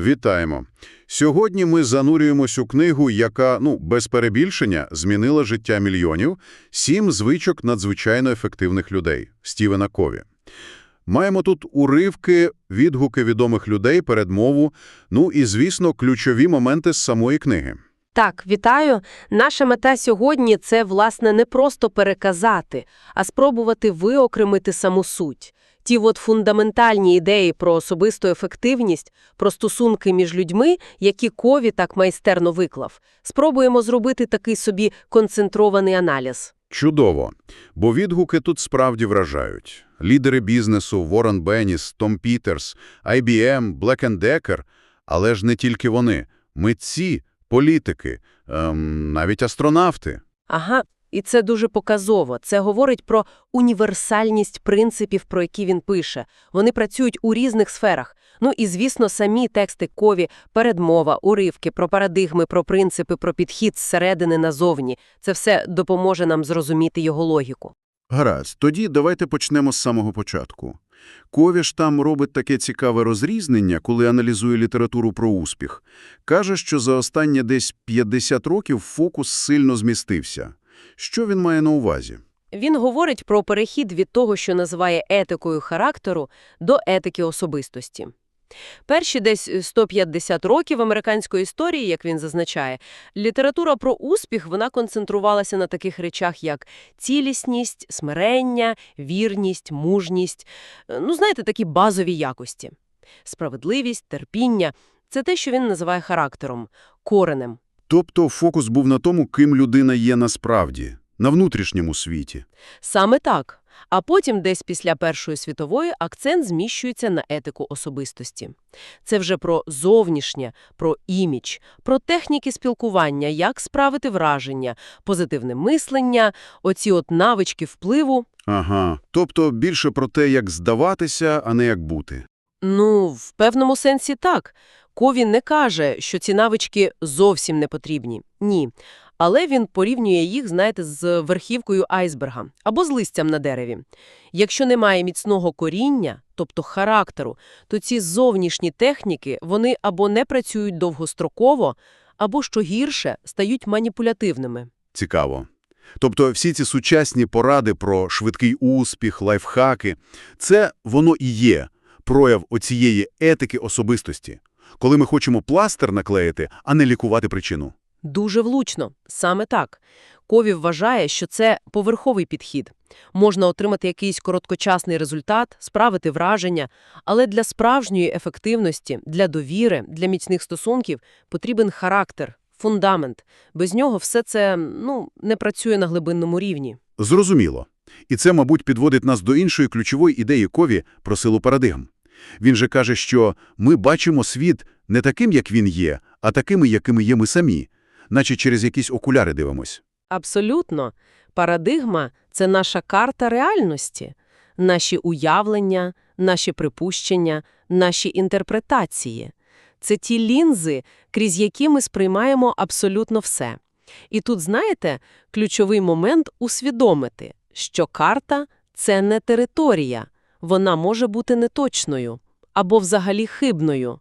Вітаємо. Сьогодні ми занурюємось у книгу, яка, ну, без перебільшення, змінила життя мільйонів «Сім звичок надзвичайно ефективних людей» Стівена Кові. Маємо тут уривки, відгуки відомих людей, передмову, ну і, звісно, ключові моменти з самої книги. Так, вітаю. Наша мета сьогодні – це, власне, не просто переказати, а спробувати виокремити саму суть. Ті от фундаментальні ідеї про особисту ефективність, про стосунки між людьми, які Кові так майстерно виклав. Спробуємо зробити такий собі концентрований аналіз. Чудово, бо відгуки тут справді вражають. Лідери бізнесу Ворон Бенніс, Том Пітерс, IBM, Black Decker, але ж не тільки вони. Митці, політики, ем, навіть астронавти. Ага, і це дуже показово. Це говорить про універсальність принципів, про які він пише. Вони працюють у різних сферах. Ну і, звісно, самі тексти Кові, передмова, уривки про парадигми, про принципи, про підхід зсередини назовні. Це все допоможе нам зрозуміти його логіку. Гаразд, тоді давайте почнемо з самого початку. Ковіш там робить таке цікаве розрізнення, коли аналізує літературу про успіх. Каже, що за останні десь 50 років фокус сильно змістився. Що він має на увазі? Він говорить про перехід від того, що називає етикою характеру, до етики особистості. Перші десь 150 років американської історії, як він зазначає, література про успіх вона концентрувалася на таких речах, як цілісність, смирення, вірність, мужність. Е, Ну, знаєте, такі базові якості. Справедливість, терпіння – це те, що він називає характером, коренем. Тобто фокус був на тому, ким людина є насправді, на внутрішньому світі. Саме так. А потім, десь після Першої світової, акцент зміщується на етику особистості. Це вже про зовнішнє, про імідж, про техніки спілкування, як справити враження, позитивне мислення, оці от навички впливу. Ага, тобто більше про те, як здаватися, а не як бути. Ну, в певному сенсі так. Кові не каже, що ці навички зовсім не потрібні. Ні. Але він порівнює їх, знаєте, з верхівкою айсберга або з листям на дереві. Якщо немає міцного коріння, тобто характеру, то ці зовнішні техніки, вони або не працюють довгостроково, або, що гірше, стають маніпулятивними. Цікаво. Тобто всі ці сучасні поради про швидкий успіх, лайфхаки – це воно і є прояв оцієї етики особистості, коли ми хочемо пластир наклеїти, а не лікувати причину. Дуже влучно. Саме так. Кові вважає, що це поверховий підхід. Можна отримати якийсь короткочасний результат, справити враження, але для справжньої ефективності, для довіри, для міцних стосунків потрібен характер, фундамент. Без нього все це, ну, не працює на глибинному рівні. Зрозуміло. І це, мабуть, підводить нас до іншої ключової ідеї Кові про силу парадигм. Він же каже, що ми бачимо світ не таким, як він є, а такими, якими є ми самі, наче через якісь окуляри дивимось. Абсолютно. Парадигма – це наша карта реальності, наші уявлення, наші припущення, наші інтерпретації. Це ті лінзи, крізь які ми сприймаємо абсолютно все. І тут, знаєте, ключовий момент – усвідомити, що карта – це не територія, вона може бути неточною або взагалі хибною.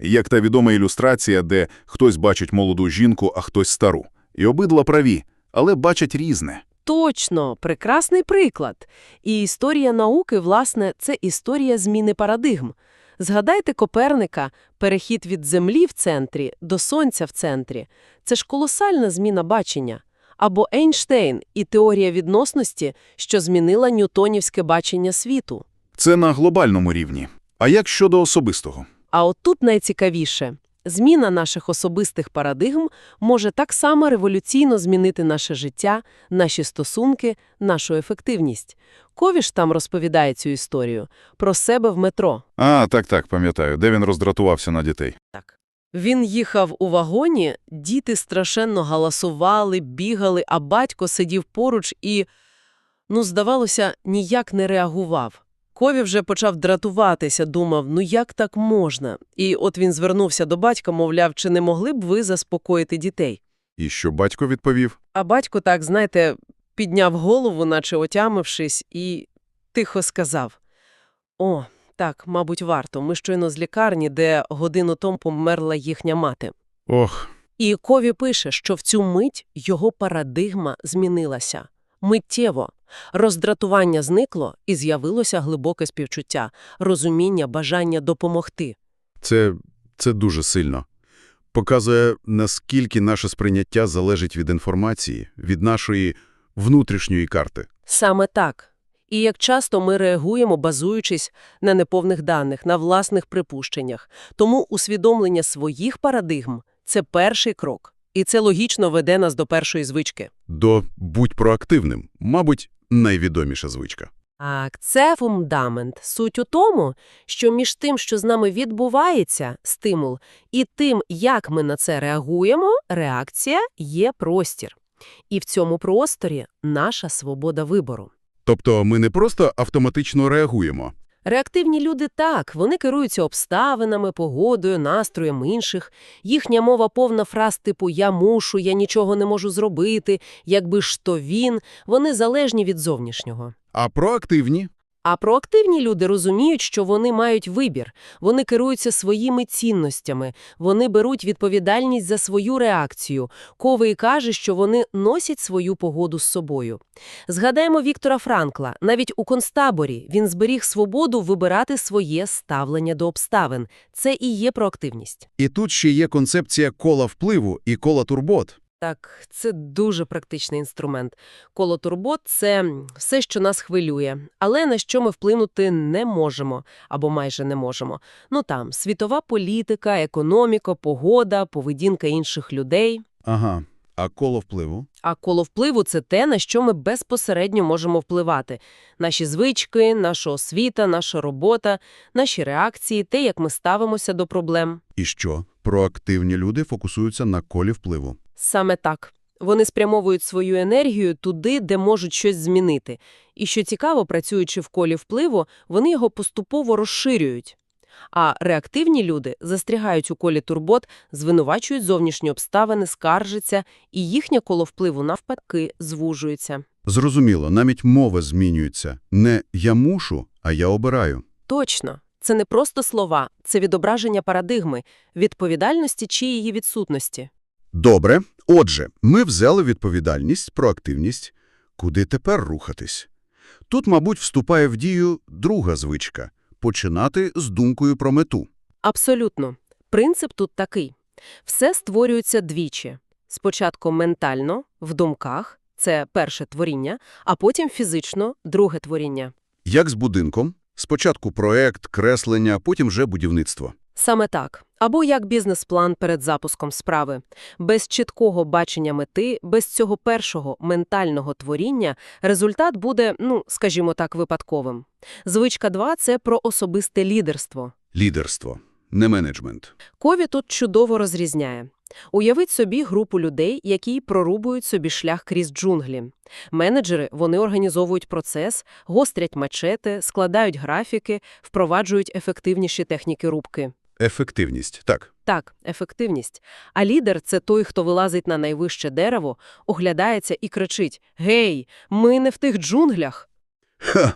Як та відома ілюстрація, де хтось бачить молоду жінку, а хтось стару. І обидва праві, але бачать різне. Точно, прекрасний приклад. І історія науки, власне, це історія зміни парадигм. Згадайте Коперника, перехід від Землі в центрі до Сонця в центрі. Це ж колосальна зміна бачення. Або Ейнштейн і теорія відносності, що змінила ньютонівське бачення світу. Це на глобальному рівні. А як щодо особистого? А от тут найцікавіше. Зміна наших особистих парадигм може так само революційно змінити наше життя, наші стосунки, нашу ефективність. Ковіш там розповідає цю історію про себе в метро. А, так-так, пам'ятаю, де він роздратувався на дітей. Так. Він їхав у вагоні, діти страшенно галасували, бігали, а батько сидів поруч і, ну, здавалося, ніяк не реагував. Кові вже почав дратуватися, думав, ну як так можна? І от він звернувся до батька, мовляв, чи не могли б ви заспокоїти дітей? І що батько відповів? А батько так, знаєте, підняв голову, наче отямившись, і тихо сказав: О, Так, мабуть, варто. Ми щойно з лікарні, де годину тому померла їхня мати. Ох, І Кові пише, що в цю мить його парадигма змінилася. Миттєво. Роздратування зникло і з'явилося глибоке співчуття, розуміння, бажання допомогти. Це, це дуже сильно. Показує, наскільки наше сприйняття залежить від інформації, від нашої внутрішньої карти. Саме так. І як часто ми реагуємо, базуючись на неповних даних, на власних припущеннях. Тому усвідомлення своїх парадигм – це перший крок. І це логічно веде нас до першої звички. До «будь проактивним» – мабуть, найвідоміша звичка. Так, це фундамент. Суть у тому, що між тим, що з нами відбувається, стимул, і тим, як ми на це реагуємо, реакція є простір. І в цьому просторі наша свобода вибору. Тобто ми не просто автоматично реагуємо. Реактивні люди так, вони керуються обставинами, погодою, настроєм інших. Їхня мова повна фраз типу «я мушу», «я нічого не можу зробити», «якби ж то він», вони залежні від зовнішнього. А проактивні А проактивні люди розуміють, що вони мають вибір, вони керуються своїми цінностями, вони беруть відповідальність за свою реакцію. Ковий каже, що вони носять свою погоду з собою. Згадаємо Віктора Франкла. Навіть у концтаборі він зберіг свободу вибирати своє ставлення до обставин. Це і є проактивність. І тут ще є концепція кола впливу і кола турбот. Так, це дуже практичний інструмент. Коло турбот – це все, що нас хвилює, але на що ми вплинути не можемо, або майже не можемо. Ну там, світова політика, економіка, погода, поведінка інших людей. Ага. А коло впливу? А коло впливу – це те, на що ми безпосередньо можемо впливати. Наші звички, наша освіта, наша робота, наші реакції, те, як ми ставимося до проблем. І що? Проактивні люди фокусуються на колі впливу. Саме так. Вони спрямовують свою енергію туди, де можуть щось змінити. І що цікаво, працюючи в колі впливу, вони його поступово розширюють. А реактивні люди застрягають у колі турбот, звинувачують зовнішні обставини, скаржаться, і їхнє коло впливу навпаки звужується. Зрозуміло, навіть мова змінюється. Не «я мушу», а «я обираю». Точно. Це не просто слова, це відображення парадигми, відповідальності чи її відсутності. Добре. Отже, ми взяли відповідальність, проактивність. Куди тепер рухатись? Тут, мабуть, вступає в дію друга звичка – починати з думкою про мету. Абсолютно. Принцип тут такий. Все створюється двічі. Спочатку ментально, в думках – це перше творіння, а потім фізично – друге творіння. Як з будинком? Спочатку проект, креслення, потім вже будівництво. Саме так. Або як бізнес-план перед запуском справи. Без чіткого бачення мети, без цього першого ментального творіння результат буде, ну, скажімо так, випадковим. Звичка 2 – це про особисте лідерство. Лідерство, не менеджмент. Кові тут чудово розрізняє. Уявіть собі групу людей, які прорубують собі шлях крізь джунглі. Менеджери, вони організовують процес, гострять мачети, складають графіки, впроваджують ефективніші техніки рубки. Ефективність. Так. Так, ефективність. А лідер – це той, хто вилазить на найвище дерево, оглядається і кричить «Гей, ми не в тих джунглях!» Ха!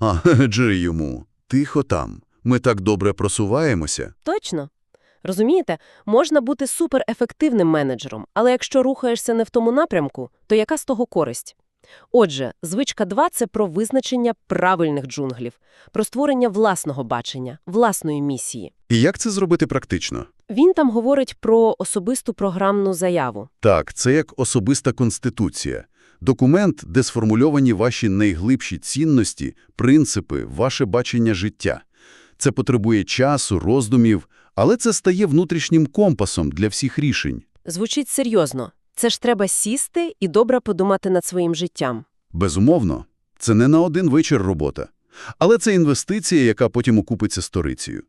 А, дже йому. Тихо там. Ми так добре просуваємося. Точно. Розумієте, можна бути суперефективним менеджером, але якщо рухаєшся не в тому напрямку, то яка з того користь? Отже, звичка 2 – це про визначення правильних джунглів, про створення власного бачення, власної місії. І як це зробити практично? Він там говорить про особисту програмну заяву. Так, це як особиста конституція. Документ, де сформульовані ваші найглибші цінності, принципи, ваше бачення життя. Це потребує часу, роздумів, але це стає внутрішнім компасом для всіх рішень. Звучить серйозно. Це ж треба сісти і добре подумати над своїм життям. Безумовно, це не на один вечір робота. Але це інвестиція, яка потім окупиться сторицею.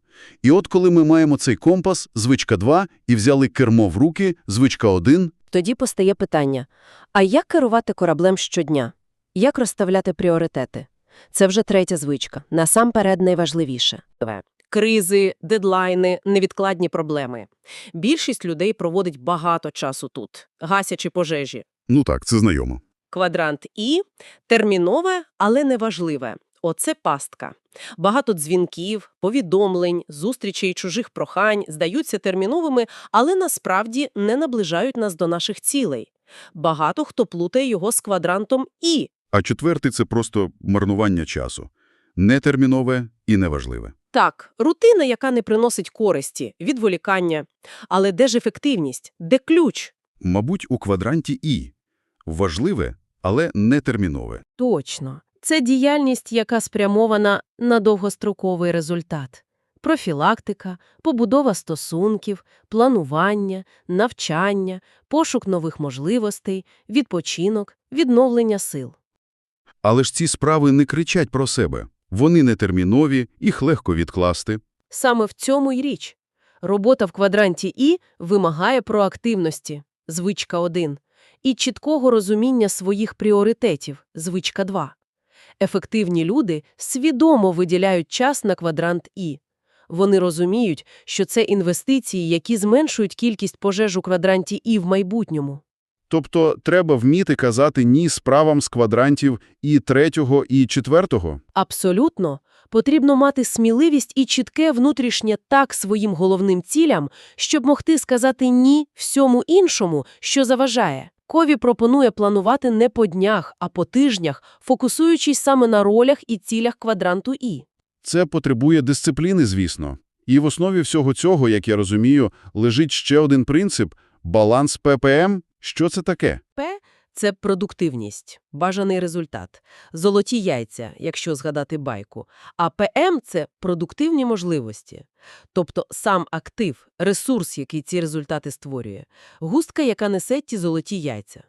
І от коли ми маємо цей компас, звичка 2, і взяли кермо в руки, звичка 1, Тоді постає питання, а як керувати кораблем щодня? Як розставляти пріоритети? Це вже третя звичка, насамперед найважливіше. Кризи, дедлайни, невідкладні проблеми. Більшість людей проводить багато часу тут, гасячи пожежі. ну так, це знайомо. Квадрант І – термінове, але неважливе. Оце пастка. Багато дзвінків, повідомлень, зустрічей чужих прохань здаються терміновими, але насправді не наближають нас до наших цілей. Багато хто плутає його з квадрантом І. А четвертий – це просто марнування часу. Нетермінове і неважливе. Так, рутина, яка не приносить користі, відволікання. Але де ж ефективність? Де ключ? Мабуть, у квадранті І. Важливе, але нетермінове. Точно. Це діяльність, яка спрямована на довгостроковий результат. Профілактика, побудова стосунків, планування, навчання, пошук нових можливостей, відпочинок, відновлення сил. Але ж ці справи не кричать про себе. Вони нетермінові, їх легко відкласти. Саме в цьому й річ. Робота в квадранті І вимагає проактивності, звичка 1, і чіткого розуміння своїх пріоритетів, звичка 2. Ефективні люди свідомо виділяють час на квадрант І. Вони розуміють, що це інвестиції, які зменшують кількість пожеж у квадранті І в майбутньому. Тобто треба вміти казати «ні» справам з квадрантів і третього, і четвертого? Абсолютно. Потрібно мати сміливість і чітке внутрішнє «так» своїм головним цілям, щоб могти сказати «ні» всьому іншому, що заважає. Кові пропонує планувати не по днях, а по тижнях, фокусуючись саме на ролях і цілях квадранту І. Це потребує дисципліни, звісно. І в основі всього цього, як я розумію, лежить ще один принцип – баланс ППМ. Що це таке? П – це продуктивність, бажаний результат, золоті яйця, якщо згадати байку. А ПМ – це продуктивні можливості. Тобто сам актив, ресурс, який ці результати створює, густка, яка несе ті золоті яйця.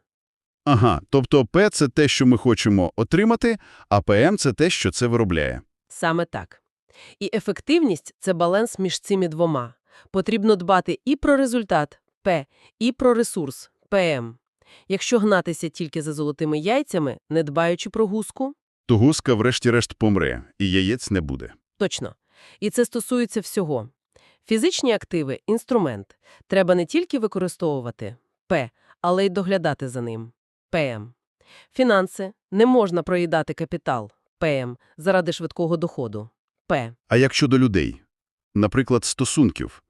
Ага, тобто П – це те, що ми хочемо отримати, а ПМ – це те, що це виробляє. Саме так. І ефективність – це баланс між цими двома. Потрібно дбати і про результат – П, і про ресурс – ПМ. Якщо гнатися тільки за золотими яйцями, не дбаючи про гуску, То гуска врешті-решт помре, і яєць не буде. Точно. І це стосується всього. Фізичні активи – інструмент. Треба не тільки використовувати П, але й доглядати за ним ПМ. Фінанси – не можна проїдати капітал ПМ заради швидкого доходу П. А як щодо людей? Наприклад, стосунків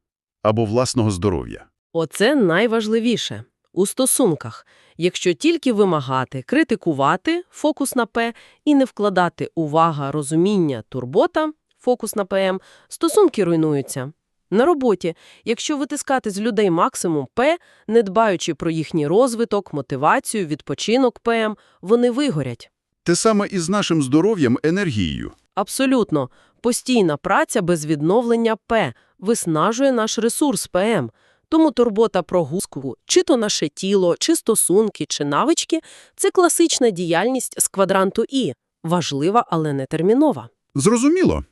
або власного здоров'я. Оце найважливіше. У стосунках, якщо тільки вимагати, критикувати – фокус на П, і не вкладати увага, розуміння, турбота – фокус на ПМ, стосунки руйнуються. На роботі, якщо витискати з людей максимум П, не дбаючи про їхній розвиток, мотивацію, відпочинок ПМ, вони вигорять. Те саме і з нашим здоров'ям, енергією. Абсолютно. Постійна праця без відновлення П виснажує наш ресурс ПМ. Тому турбота про гуску, чи то наше тіло, чи стосунки, чи навички – це класична діяльність з квадранту І. Важлива, але не термінова. Зрозуміло.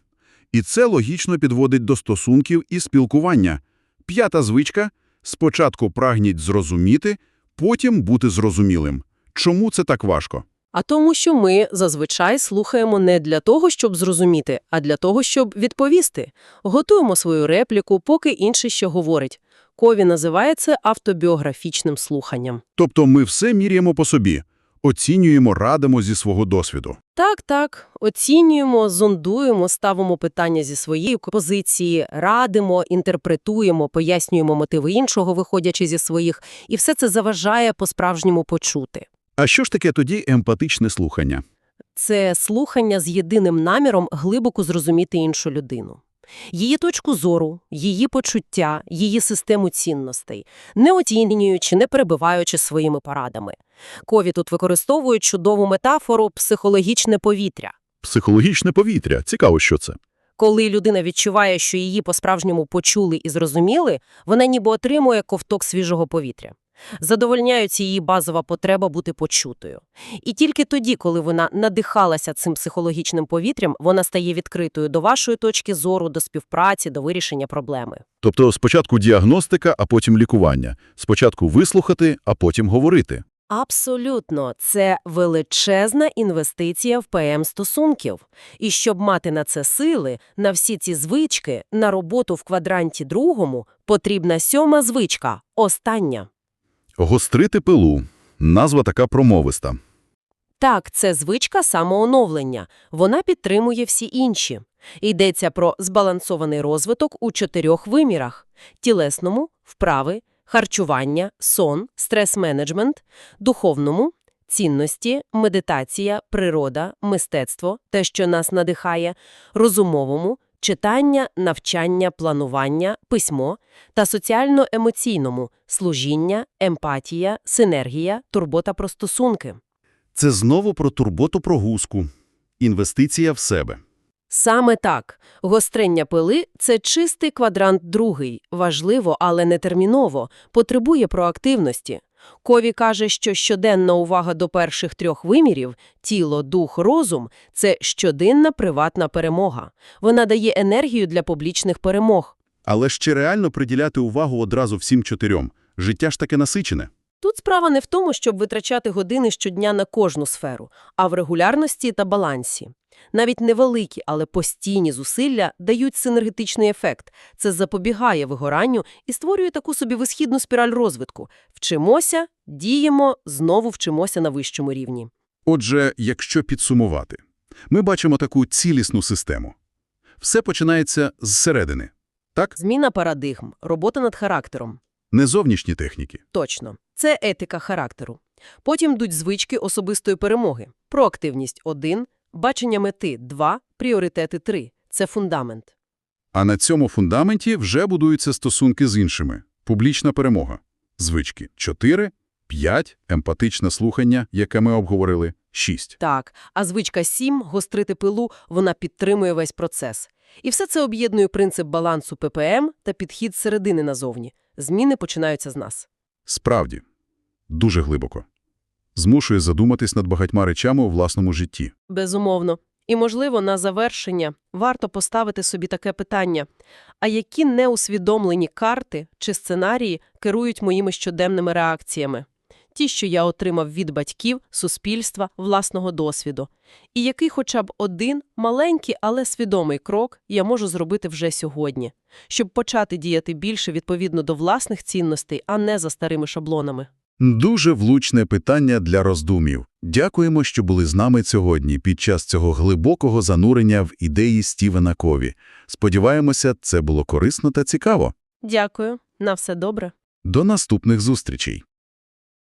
І це логічно підводить до стосунків і спілкування. П'ята звичка – спочатку прагніть зрозуміти, потім бути зрозумілим. Чому це так важко? А тому, що ми зазвичай слухаємо не для того, щоб зрозуміти, а для того, щоб відповісти. Готуємо свою репліку, поки інший ще говорить. Кові називає це автобіографічним слуханням. Тобто ми все міряємо по собі, оцінюємо, радимо зі свого досвіду. Так, так, оцінюємо, зондуємо, ставимо питання зі своєї позиції, радимо, інтерпретуємо, пояснюємо мотиви іншого, виходячи зі своїх, і все це заважає по-справжньому почути. А що ж таке тоді емпатичне слухання? Це слухання з єдиним наміром глибоко зрозуміти іншу людину. Її точку зору, її почуття, її систему цінностей, не оцінюючи, не перебиваючи своїми порадами. Кові тут використовують чудову метафору «психологічне повітря». Психологічне повітря. Цікаво, що це. Коли людина відчуває, що її по-справжньому почули і зрозуміли, вона ніби отримує ковток свіжого повітря. Задовольняється її базова потреба бути почутою. І тільки тоді, коли вона надихалася цим психологічним повітрям, вона стає відкритою до вашої точки зору, до співпраці, до вирішення проблеми. Тобто спочатку діагностика, а потім лікування. Спочатку вислухати, а потім говорити. Абсолютно. Це величезна інвестиція в ПМ стосунків. І щоб мати на це сили, на всі ці звички, на роботу в квадранті другому, потрібна сьома звичка – остання. Гострити пилу. Назва така промовиста. Так, це звичка самооновлення. Вона підтримує всі інші. Йдеться про збалансований розвиток у чотирьох вимірах – тілесному, вправи, харчування, сон, стрес-менеджмент, духовному, цінності, медитація, природа, мистецтво, те, що нас надихає, розумовому, читання, навчання, планування, письмо та соціально-емоційному – служіння, емпатія, синергія, турбота про стосунки. Це знову про турботу про гуску. Інвестиція в себе. Саме так. Гострення пили – це чистий квадрант другий. Важливо, але не терміново. Потребує проактивності. Кові каже, що щоденна увага до перших трьох вимірів – тіло, дух, розум – це щоденна приватна перемога. Вона дає енергію для публічних перемог. Але ще реально приділяти увагу одразу всім чотирьом? Життя ж таке насичене. Тут справа не в тому, щоб витрачати години щодня на кожну сферу, а в регулярності та балансі. Навіть невеликі, але постійні зусилля дають синергетичний ефект. Це запобігає вигоранню і створює таку собі висхідну спіраль розвитку. Вчимося, діємо, знову вчимося на вищому рівні. Отже, якщо підсумувати, ми бачимо таку цілісну систему. Все починається зсередини. Так? Зміна парадигм, робота над характером. Не зовнішні техніки. Точно. Це етика характеру. Потім йдуть звички особистої перемоги. Проактивність – 1, бачення мети – 2, пріоритети – 3. Це фундамент. А на цьому фундаменті вже будуються стосунки з іншими. Публічна перемога. Звички 4, 5, емпатичне слухання, яке ми обговорили, 6. Так, а звичка 7 – гострити пилу, вона підтримує весь процес. І все це об'єднує принцип балансу ППМ та підхід середини назовні. Зміни починаються з нас. Справді. Дуже глибоко. Змушує задуматись над багатьма речами у власному житті. Безумовно. І, можливо, на завершення варто поставити собі таке питання. А які неусвідомлені карти чи сценарії керують моїми щоденними реакціями? Ті, що я отримав від батьків, суспільства, власного досвіду. І який хоча б один маленький, але свідомий крок я можу зробити вже сьогодні, щоб почати діяти більше відповідно до власних цінностей, а не за старими шаблонами. Дуже влучне питання для роздумів. Дякуємо, що були з нами сьогодні під час цього глибокого занурення в ідеї Стівена Кові. Сподіваємося, це було корисно та цікаво. Дякую. На все добре. До наступних зустрічей.